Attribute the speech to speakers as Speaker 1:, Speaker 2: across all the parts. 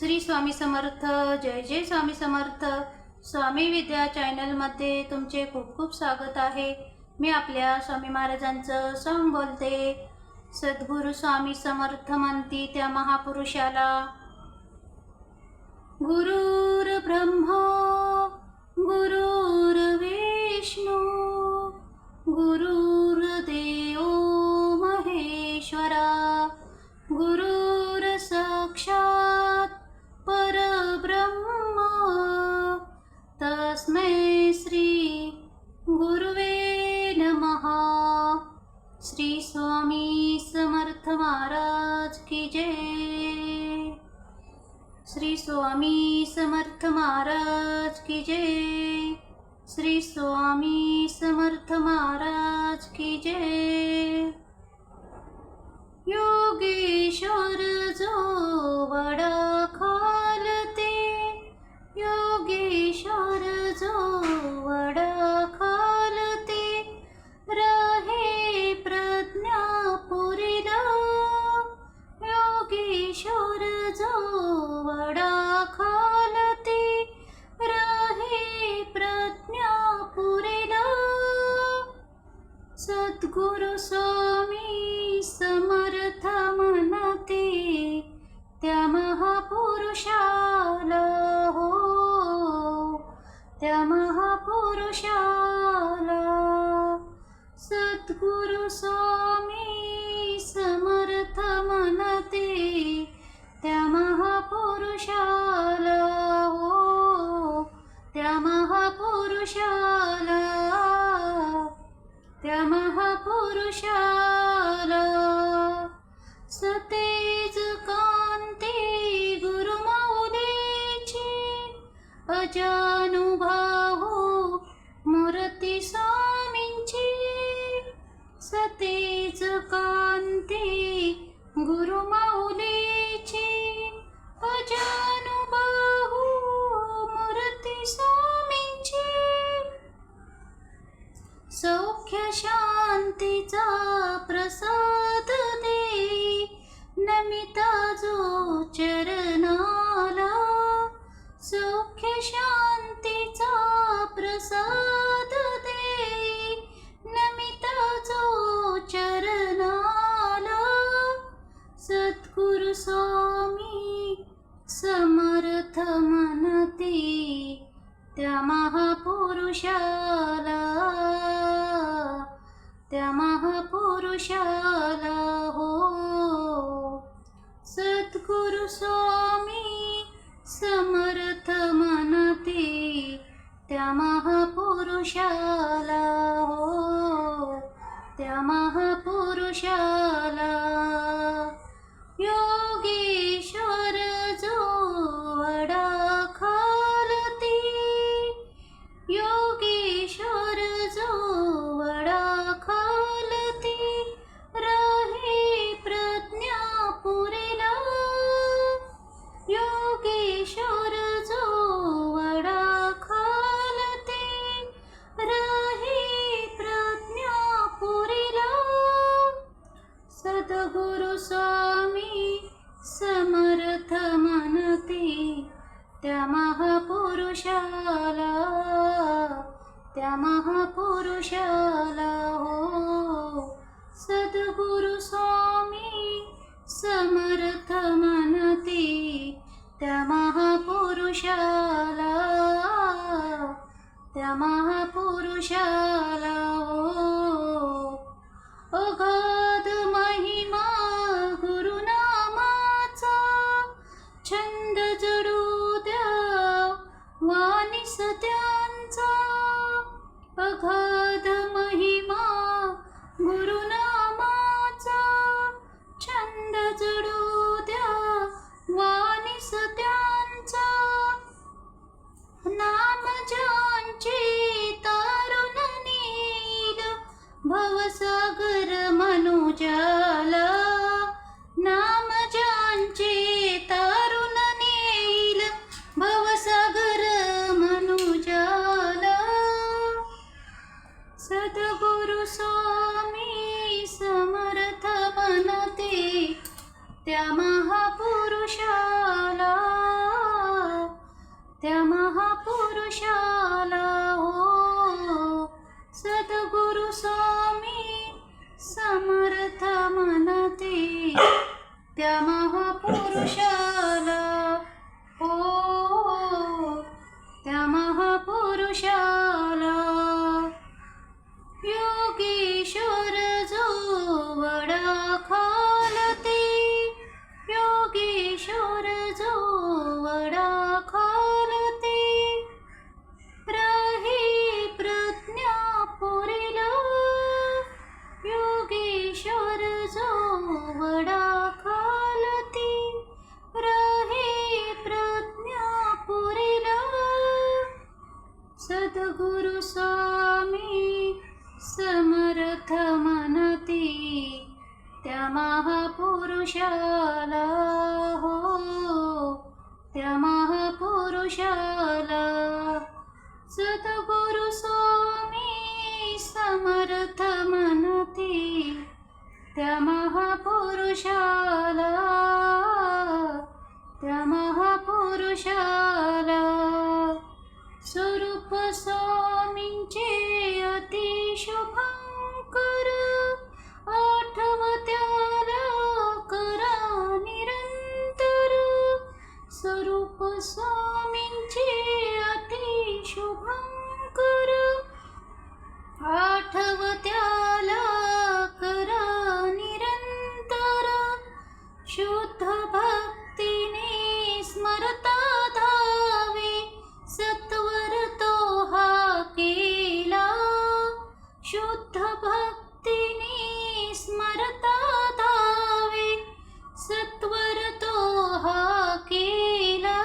Speaker 1: श्री स्वामी समर्थ जय जय स्वामी समर्थ. स्वामी विद्या चॅनलमध्ये तुमचे खूप खूप स्वागत आहे. मी आपल्या स्वामी महाराजांचं सॉंग बोलते. सद्गुरू स्वामी समर्थ म्हणती त्या महापुरुषाला गुरुर ब्रह्मा गुरुर विष्णू गुरु की जय। श्री स्वामी समर्थ महाराज की जय। श्री स्वामी समर्थ महाराज की जय। सद्गुरु स्वामी समर्थ म्हणते त्या महापुरुषाला हो. त्या महापुरुषाला सद्गुरु स्वामी त्या महापुरुषाला त्या महापुरुषाला हो. सद्गुरु स्वामी समर्थ म्हणते त्या महापुरुषाला हो. त्या महापुरुषाला सद्गुरु स्वामी समर्थ म्हणते त्या महापुरुषाला त्या महापुरुषाला महापुरुषाला हो सद्गुरु स्वामी समर्थ म्हणते. त्या महापुरुषाला हो त्या महापुरुषा व्यर्थ म्हणती त्या महापुरुषाला हो. त्या महापुरुषाला. सद्गुरु स्वामी समर्थ म्हणती त्या महापुरुषाला त्या महापुरुषा शुद्ध भक्तीने स्मरता धावे सत्वर तो हा केला. शुद्ध भक्तीने स्मरता धावे सत्वर तो हा केला.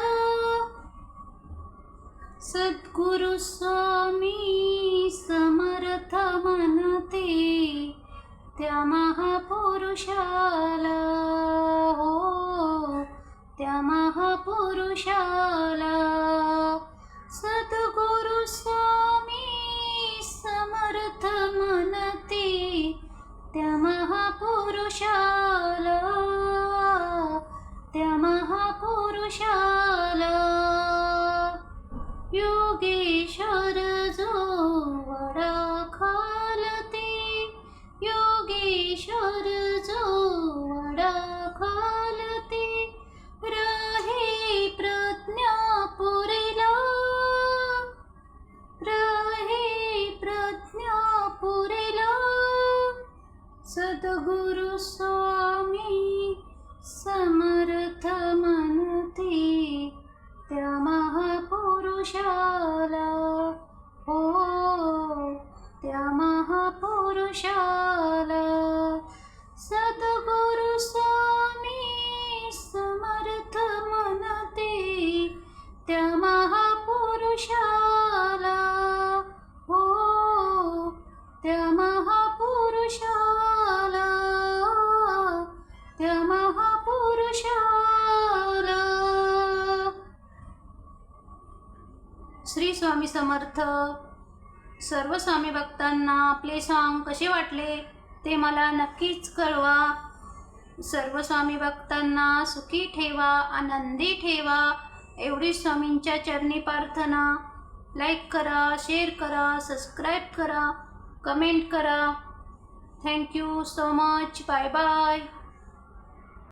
Speaker 1: सद्गुरु स्वामी समर्थ म्हणते त्या महापुरुषाला त्या महापुरुषाला. सद्गुरु स्वामी समर्थ म्हणते त्या महापुरुषाला. त्या महापुरुषाला. योगेश्वर जो वडा खालते योगेश्वर जो वडा खाल पुरेला. सद्गुरु स्वामी समर्थ म्हणते त्या महापुरुषाला. हो त्या महापुरुषाला. सद्गुरु स्वामी समर्थ म्हणते त्या महापुरुषाला. स्वामी समर्थ. सर्व स्वामी भक्तांना आपले सांग कसे वाटले ते मला नक्कीच कळवा. सर्व स्वामी भक्तांना सुखी ठेवा आनंदी ठेवा. एवढी स्वामींच्या चरणी प्रार्थना. लाईक करा शेअर करा सबस्क्राईब करा कमेंट करा. Thank you so much bye bye